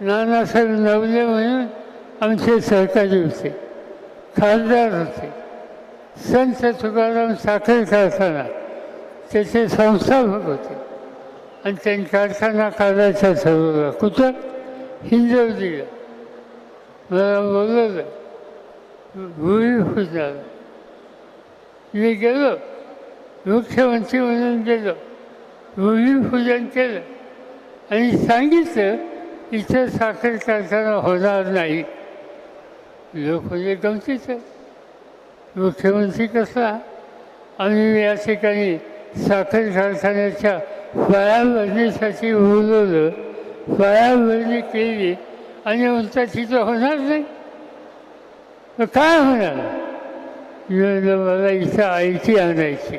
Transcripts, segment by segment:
नानासाहेब नवले म्हणून आमचे सहकारी होते खासदार होते संत तुकाराम साखर कारखाना त्याचे संस्थापक होते। आणि त्यांनी कारखाना काढायचा ठरवला कुठं हिंजवडीला मला बोलवलं भूमिपूजनाला मी गेलो मुख्यमंत्री म्हणून गेलो भूमिपूजन केलं आणि सांगितलं इथं साखर कारखाना होणार नाही. लोक म्हणजे गमतीचं मुख्यमंत्री कसला आम्ही या ठिकाणी साखर कारखान्याच्या पायाभरणीसाठी बोलवलं. पायाभरणी केली. आणि म्हणतात तिथं होणार नाही? मग काय होणार? मला इथं आय टी आणायची.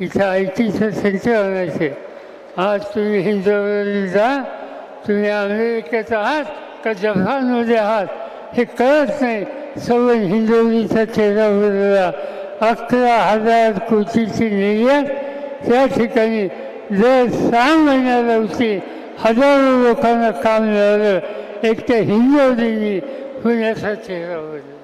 इथं आय टीचं सेंटर आणायचे. आज तुम्ही हिंदू जा तुम्ही अमेरिकेत आहात का जपानमध्ये आहात? हे कळत नाही. सवय हिंदवीचा चेहरा उरला अकरा हजार कोटीची निर्यात त्या ठिकाणी. दर सहा महिन्याला होती. हजारो लोकांना काम मिळालं. एक त्या हिंदवलीनी पुण्याचा चेहरा उरला